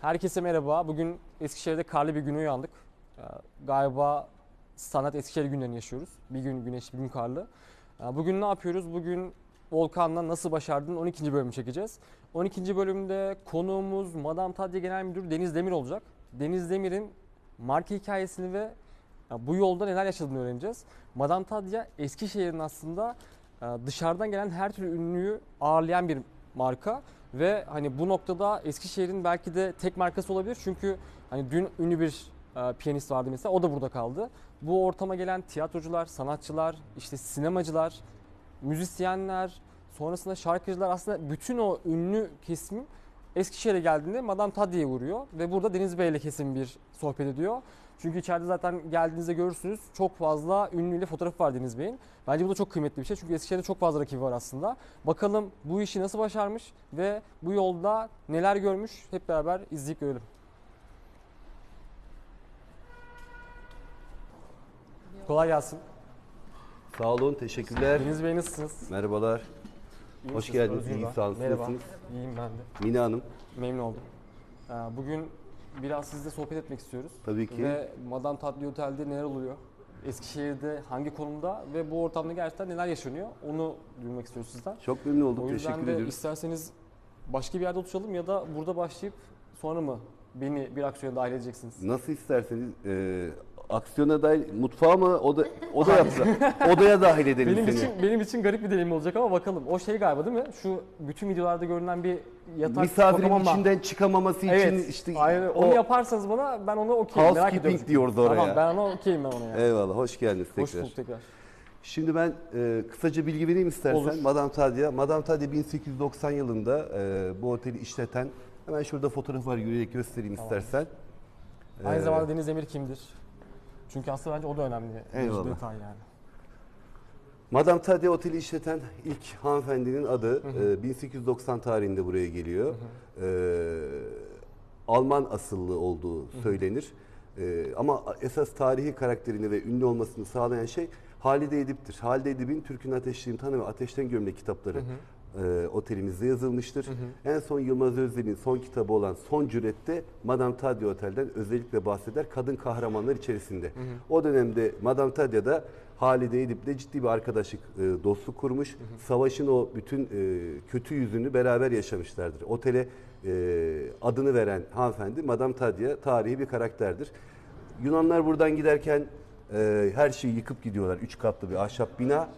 Herkese merhaba. Bugün Eskişehir'de karlı bir güne uyandık. Ee, Galiba standart Eskişehir günlerini yaşıyoruz. Bir gün güneşli, bir gün karlı. Ee, Bugün ne yapıyoruz? Bugün Volkan'la nasıl başardın 12. bölümü çekeceğiz. 12. bölümde konuğumuz Madame Tadya Genel Müdürü Deniz Demir olacak. Deniz Demir'in marka hikayesini ve bu yolda neler yaşadığını öğreneceğiz. Madame Tadya Eskişehir'in aslında e, dışarıdan gelen her türlü ünlüyü ağırlayan bir marka ve hani bu noktada Eskişehir'in belki de tek markası olabilir çünkü hani dün ünlü bir e, piyanist vardı mesela o da burada kaldı. Bu ortama gelen tiyatrocular, sanatçılar, işte sinemacılar, müzisyenler, sonrasında şarkıcılar aslında bütün o ünlü kesim Eskişehir'e geldiğinde Madame Tadya'ya uğruyor ve burada Deniz Bey ile kesin bir sohbet ediyor. Çünkü içeride zaten geldiğinizde görürsünüz çok fazla ünlüyle fotoğrafı var Deniz Bey'in. Bence bu da çok kıymetli bir şey çünkü Eskişehir'de çok fazla rakibi var aslında. Bakalım bu işi nasıl başarmış ve bu yolda neler görmüş hep beraber izleyip görelim. Kolay gelsin. Sağ olun, teşekkürler. Deniz Bey nasılsınız? Merhabalar. İyi Hoş misiniz? geldiniz, Özgür iyi ben. sağ olun. Siz Merhaba. nasılsınız? İyiyim ben de. Mine Hanım, Memnun oldum. Ee, Bugün biraz sizle sohbet etmek istiyoruz. tabii ki. Ve Madame Tatlı Otel'de neler oluyor? Eskişehir'de hangi konumda ve bu ortamda gerçekten neler yaşanıyor? Onu duymak istiyoruz sizden. Çok memnun olduk, o yüzden teşekkür de ediyoruz. isterseniz başka bir yerde oturalım ya da burada başlayıp sonra mı beni bir aksiyona dahil edeceksiniz? Nasıl isterseniz, e, aksiyona dahil, mutfağa mı, oda, oda yapsa, odaya dahil edelim Benim seni. için benim için garip bir deneyim olacak ama bakalım. O şey galiba değil mi? Şu bütün videolarda görünen bir yatak Misafirin kokamama. içinden çıkamaması Evet. için işte aynen. Onu o yaparsanız bana ben onu okeyim. Merak ediyorum. housekeeping diyoruz oraya. Tamam ben ona okeyim ben ona yani. Eyvallah, hoş geldiniz Hoş tekrar. bulduk tekrar. Şimdi ben e, kısaca bilgi vereyim istersen. Olur. Madame Tadia. Madame Tadia 1890 yılında e, bu oteli işleten, hemen şurada fotoğraf var yürüyerek göstereyim istersen. Aynı Ee, zamanda Deniz Emir kimdir? Çünkü aslında bence o da önemli bir Eyvallah. detay yani. Madame Tadia Oteli işleten ilk hanımefendinin adı e, 1890 tarihinde buraya geliyor. E, Alman asıllı olduğu söylenir. E, ama esas tarihi karakterini ve ünlü olmasını sağlayan şey Halide Edip'tir. Halide Edip'in Türk'ün Ateşliğini Tanı ve Ateşten Gömlek kitapları e, otelimizde yazılmıştır. En son Yılmaz Özdel'in son kitabı olan Son Cüret'te Madame Tadia Otel'den özellikle bahseder kadın kahramanlar içerisinde. O dönemde Madame Tadia'da Halide Edip'le ciddi bir arkadaşlık, e, dostluk kurmuş. Savaşın o bütün e, kötü yüzünü beraber yaşamışlardır. Otele e, adını veren hanımefendi Madame Tadia tarihi bir karakterdir. Yunanlar buradan giderken e, her şeyi yıkıp gidiyorlar. Üç katlı bir ahşap bina.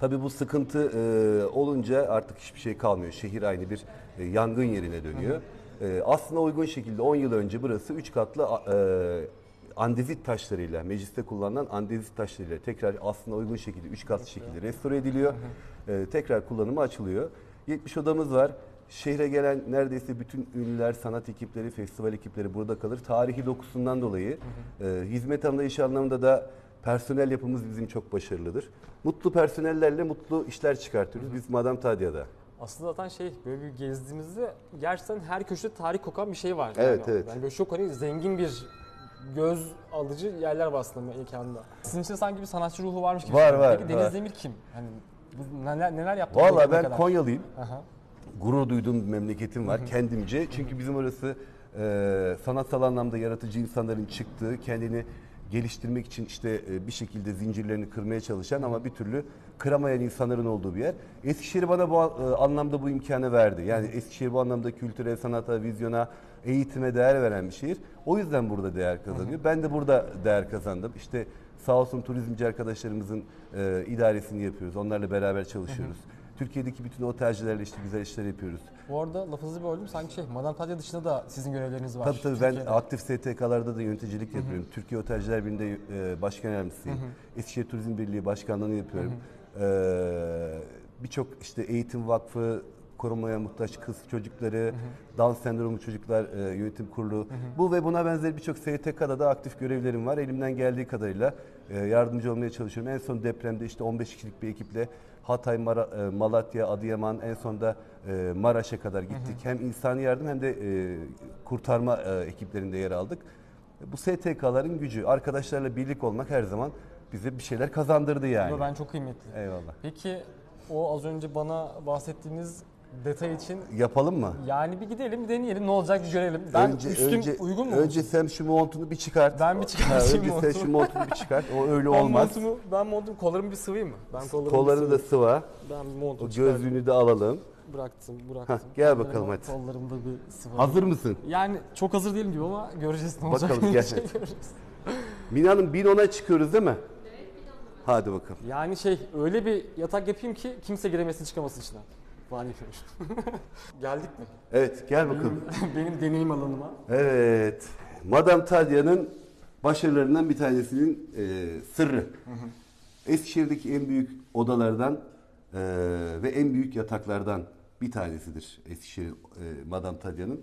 Tabii bu sıkıntı e, olunca artık hiçbir şey kalmıyor. Şehir aynı bir e, yangın yerine dönüyor. E, aslında uygun şekilde 10 yıl önce burası 3 katlı e, andezit taşlarıyla, mecliste kullanılan andezit taşlarıyla tekrar aslında uygun şekilde 3 katlı şekilde restore ediliyor. E, tekrar kullanıma açılıyor. 70 odamız var. Şehre gelen neredeyse bütün ünlüler, sanat ekipleri, festival ekipleri burada kalır. Tarihi dokusundan dolayı e, hizmet anlayışı anlamında da personel yapımız bizim çok başarılıdır. Mutlu personellerle mutlu işler çıkartıyoruz biz Madame Tadia'da. Aslında zaten şey böyle bir gezdiğimizde gerçekten her köşede tarih kokan bir şey var. Evet, yani. evet. Yani böyle çok hani zengin bir göz alıcı yerler var aslında mekanda. Sizin için sanki bir sanatçı ruhu varmış gibi. Var, var, Peki Deniz var. Demir kim? Hani neler neler yaptı? Bugüne ben kadar? Konyalıyım. Aha. Gurur duyduğum bir memleketim var kendimce. Çünkü bizim orası e, sanatsal anlamda yaratıcı insanların çıktığı, kendini geliştirmek için işte e, bir şekilde zincirlerini kırmaya çalışan ama bir türlü kıramayan insanların olduğu bir yer. Eskişehir bana bu e, anlamda bu imkanı verdi. Yani Eskişehir bu anlamda kültüre, sanata, vizyona, eğitime değer veren bir şehir. O yüzden burada değer kazanıyor. Ben de burada değer kazandım. İşte sağ olsun turizmci arkadaşlarımızın e, idaresini yapıyoruz. Onlarla beraber çalışıyoruz. Türkiye'deki bütün otelcilerle işte güzel işler yapıyoruz. Bu arada lafınızı böldüm. Sanki şey Madame Tadia dışında da sizin görevleriniz var. Tabii tabii ben Türkiye'de. aktif STK'larda da yöneticilik yapıyorum. Türkiye Otelciler Birliği'nde e, başkan yardımcısıyım. Eskişehir Turizm Birliği başkanlığını yapıyorum. Ee, Birçok işte eğitim vakfı, korumaya muhtaç kız çocukları, Down sendromu çocuklar e, yönetim kurulu. Bu ve buna benzer birçok STK'da da aktif görevlerim var. Elimden geldiği kadarıyla e, yardımcı olmaya çalışıyorum. En son depremde işte 15 kişilik bir ekiple Hatay, Mara- e, Malatya, Adıyaman en son da e, Maraş'a kadar gittik. Hem insani yardım hem de e, kurtarma ekiplerinde yer aldık. Bu STK'ların gücü, arkadaşlarla birlik olmak her zaman bize bir şeyler kazandırdı yani. Bu ben çok kıymetli. Eyvallah. Peki o az önce bana bahsettiğiniz detay için Yapalım mı? yani bir gidelim bir deneyelim ne olacak bir görelim. Ben üstüm uygun mu? Önce sen şu montunu bir çıkart. Ben bir çıkartayım Ha, Önce montumu. sen şu montunu bir çıkart. O öyle ben olmaz. montumu, ben montumu kollarımı bir sıvayım mı? Ben kollarımı Kollarını bir da sıvayım. sıva. Ben O montumu çıkardım. gözlüğünü de alalım. Bıraktım, bıraktım. Hah, gel bakalım hadi. Kollarımda bir sıvı. Hazır mısın? Yani çok hazır değilim gibi ama göreceğiz ne olacak. Bakalım, gel. Şey göreceğiz. Mina Hanım 1010'a çıkıyoruz değil mi? Hadi bakalım. Yani şey öyle bir yatak yapayım ki kimse giremesin çıkamasın içinden. Yapıyorum. Geldik mi? Evet gel bakalım. Benim deneyim alanıma. Evet. Madame Tadya'nın başarılarından bir tanesinin e, sırrı. Eskişehir'deki en büyük odalardan e, ve en büyük yataklardan bir tanesidir Eskişehir e, Madame Tadya'nın.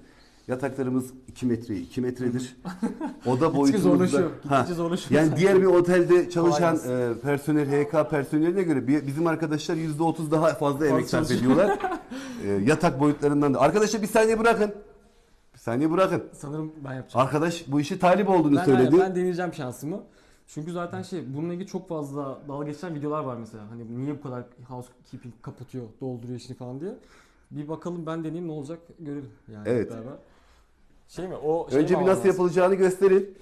Yataklarımız 2 metreye 2 metredir. Oda boyutumuzda. Ha. Yani diğer bir otelde çalışan e, personel, HK personeline göre bi- bizim arkadaşlar %30 daha fazla emek sarf ediyorlar. E, yatak boyutlarından da. Arkadaşlar bir saniye bırakın. Bir saniye bırakın. Sanırım ben yapacağım. Arkadaş bu işi talip olduğunu Ben, söyledi. ben deneyeceğim şansımı. Çünkü zaten şey bununla ilgili çok fazla dalga geçen videolar var mesela. Hani niye bu kadar housekeeping kapatıyor, dolduruyor işini falan diye. Bir bakalım ben deneyeyim ne olacak görelim yani Evet. beraber. Şey mi o şey Önce mi bir nasıl yapılacağını gösterin.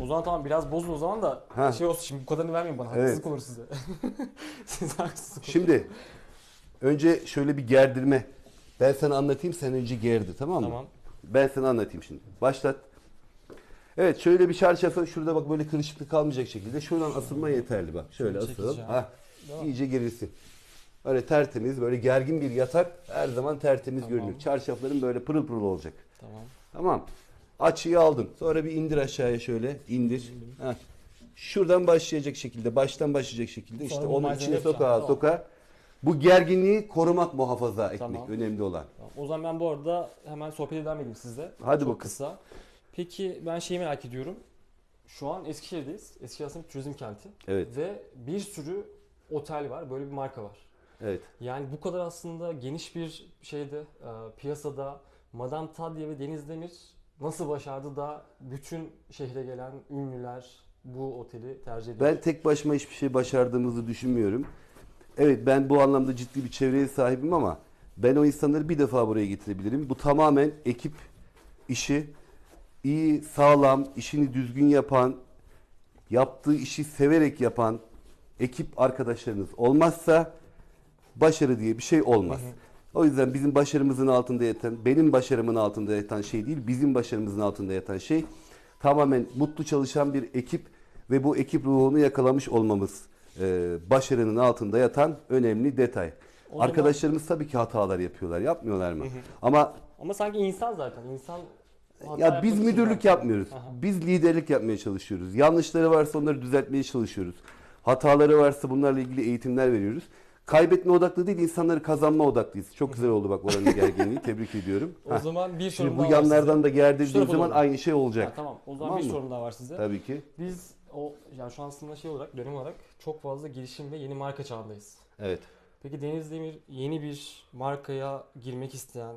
O zaman tamam biraz bozun o zaman da Ha. şey olsun şimdi bu kadarını vermeyin bana. Evet. Haksızlık olur size. Siz haksızlık olur. Şimdi önce şöyle bir gerdirme. Ben sana anlatayım sen önce gerdi tamam mı? Tamam. Ben sana anlatayım şimdi. Başlat. Evet şöyle bir çarşafı şurada bak böyle kırışıklık kalmayacak şekilde şuradan asılma yeterli bak. Şöyle Şöyle asıl. çekeceğim. Ha. Değil mi? İyice gerilsin. Böyle tertemiz böyle gergin bir yatak her zaman tertemiz Tamam. görünür. Çarşafların böyle pırıl pırıl olacak. Tamam. Tamam. Açıyı aldın. Sonra bir indir aşağıya şöyle. indir. Heh. Şuradan başlayacak şekilde, baştan başlayacak şekilde işte Sonra bu onun içine yapacağım. soka Tamam. soka. Bu gerginliği korumak, muhafaza etmek Tamam. önemli olan. Tamam. O zaman ben bu arada hemen sohbete devam edeyim sizle. Hadi Çok bakalım. kısa. Peki ben şeyi merak ediyorum. Şu an Eskişehir'deyiz. Eskişehir aslında turizm kenti. Evet. Ve bir sürü otel var. Böyle bir marka var. Evet. Yani bu kadar aslında geniş bir şeyde e, piyasada Madame Tadya ve Deniz Demir nasıl başardı da bütün şehre gelen ünlüler bu oteli tercih ediyor? Ben tek başıma hiçbir şey başardığımızı düşünmüyorum. Evet ben bu anlamda ciddi bir çevreye sahibim ama ben o insanları bir defa buraya getirebilirim. Bu tamamen ekip işi iyi, sağlam, işini düzgün yapan, yaptığı işi severek yapan ekip arkadaşlarınız olmazsa başarı diye bir şey olmaz. O yüzden bizim başarımızın altında yatan, benim başarımın altında yatan şey değil, bizim başarımızın altında yatan şey tamamen mutlu çalışan bir ekip ve bu ekip ruhunu yakalamış olmamız e, başarının altında yatan önemli detay. O zaman- Arkadaşlarımız tabii ki hatalar yapıyorlar, yapmıyorlar mı? Ama Ama sanki insan zaten. insan ya biz müdürlük yapmıyoruz. Aha. Biz liderlik yapmaya çalışıyoruz. Yanlışları varsa onları düzeltmeye çalışıyoruz. Hataları varsa bunlarla ilgili eğitimler veriyoruz. Kaybetme odaklı değil, insanları kazanma odaklıyız. Çok güzel oldu bak oranın gerginliği. Tebrik ediyorum. O Heh. zaman bir Şimdi sorum bu daha var yanlardan da Şu gerdirdiğim tarafa zaman doğru. aynı şey size. olacak. Ha, tamam. O zaman Tamam bir mı? sorum daha var size. Tabii ki. Biz o yani şu an aslında şey olarak dönem olarak çok fazla girişim ve yeni marka çağındayız. Evet. Peki Deniz Demir yeni bir markaya girmek isteyen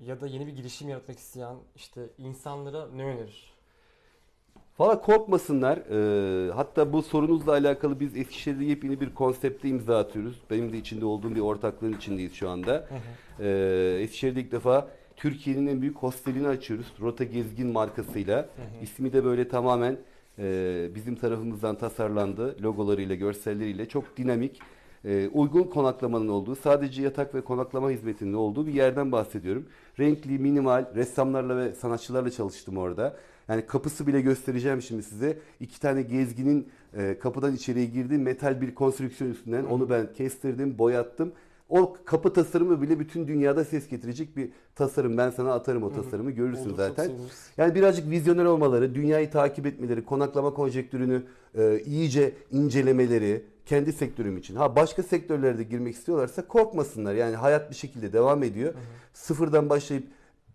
ya da yeni bir girişim yaratmak isteyen işte insanlara ne önerir? Valla korkmasınlar. Ee, hatta bu sorunuzla alakalı biz Eskişehir'de yepyeni bir konsepte imza atıyoruz. Benim de içinde olduğum bir ortaklığın içindeyiz şu anda. Ee, Eskişehir'de ilk defa Türkiye'nin en büyük hostelini açıyoruz. Rota Gezgin markasıyla. İsmi de böyle tamamen e, bizim tarafımızdan tasarlandı. Logolarıyla, görselleriyle çok dinamik, e, uygun konaklamanın olduğu, sadece yatak ve konaklama hizmetinin olduğu bir yerden bahsediyorum. Renkli, minimal, ressamlarla ve sanatçılarla çalıştım orada. Yani kapısı bile göstereceğim şimdi size. İki tane gezginin e, kapıdan içeriye girdiği metal bir konstrüksiyon üstünden onu ben kestirdim, boyattım. O kapı tasarımı bile bütün dünyada ses getirecek bir tasarım. Ben sana atarım o tasarımı görürsün Olur, zaten. Yani birazcık vizyoner olmaları, dünyayı takip etmeleri, konaklama konjektürünü e, iyice incelemeleri kendi sektörüm için. Ha başka sektörlerde girmek istiyorlarsa korkmasınlar. Yani hayat bir şekilde devam ediyor. Sıfırdan başlayıp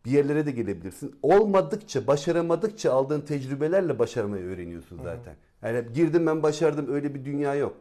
bir yerlere de gelebilirsin. Olmadıkça, başaramadıkça aldığın tecrübelerle başarmayı öğreniyorsun zaten. Yani hep girdim ben başardım öyle bir dünya yok.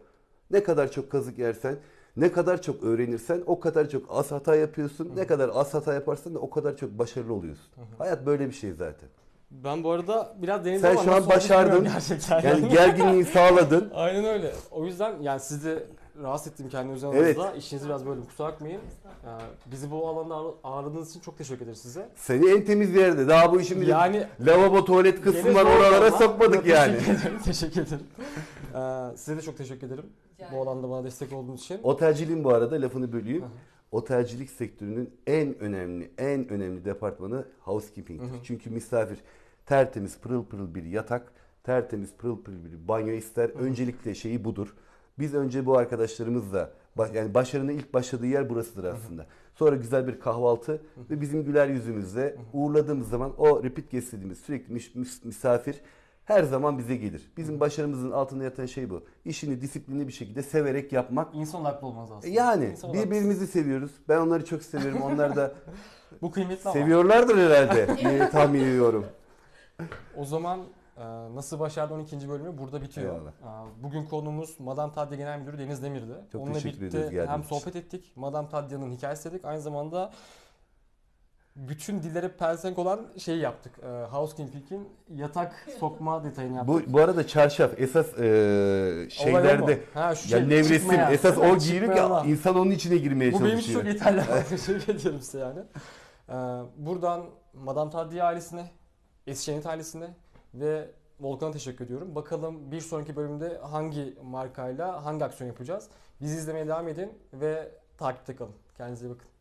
Ne kadar çok kazık yersen, ne kadar çok öğrenirsen o kadar çok az hata yapıyorsun. Ne kadar az hata yaparsan da o kadar çok başarılı oluyorsun. Hayat böyle bir şey zaten. Ben bu arada biraz denizde Sen ama şu an başardın. Gerçekten. Yani gerginliği sağladın. Aynen öyle. O yüzden yani siz de rahatsız ettim kendi özel Evet. İşinizi biraz böldüm kusura bakmayın. Ee, bizi bu alanda ağır- ağırladığınız için çok teşekkür ederiz size. Seni en temiz yerde. Daha bu işin bir Yani lavabo tuvalet kısmı Gene var zor oralara sokmadık yani. Teşekkür ederim. Teşekkür ederim. Ee, size de çok teşekkür ederim. Rica Bu alanda bana destek olduğunuz için. Otelciliğin bu arada lafını böleyim. Otelcilik sektörünün en önemli, en önemli departmanı housekeeping'tir. Hı hı. Çünkü misafir tertemiz pırıl pırıl bir yatak, tertemiz pırıl pırıl bir banyo ister. Öncelikle şeyi budur. Biz önce bu arkadaşlarımızla yani başarının ilk başladığı yer burasıdır aslında. Sonra güzel bir kahvaltı ve bizim güler yüzümüzle uğurladığımız zaman o repeat guest dediğimiz sürekli mis- mis- misafir her zaman bize gelir. Bizim başarımızın altında yatan şey bu. İşini disiplinli bir şekilde severek yapmak İnsan haklı olmaz aslında. yani İnsan birbirimizi seviyoruz. Ben onları çok seviyorum. Onlar da Bu kıymetli ama. seviyorlardır herhalde diye tahmin ediyorum. O zaman e, Nasıl Başardı 12. bölümü burada bitiyor. Eyvallah. E, Bugün konuğumuz Madame Tadya Genel Müdürü Deniz Demir'di. Çok Onunla teşekkür birlikte ederiz hem sohbet ettik, Madame Tadya'nın hikayesi dedik. Aynı zamanda bütün dillere pelsenk olan şeyi yaptık. E, Housekeeping'in yatak sokma detayını yaptık. Bu, bu arada çarşaf esas e, şeylerde Ha, şu şey, nevresim çıkmaya. esas o ama. insan onun içine girmeye Bu benim için çalışıyor. çok yeterli. Teşekkür ediyorum size yani. Buradan Madame Tadya ailesine, Eskişehir ailesine ve Volkan'a teşekkür ediyorum. Bakalım bir sonraki bölümde hangi markayla hangi aksiyon yapacağız. Bizi izlemeye devam edin ve takipte kalın. Kendinize iyi bakın.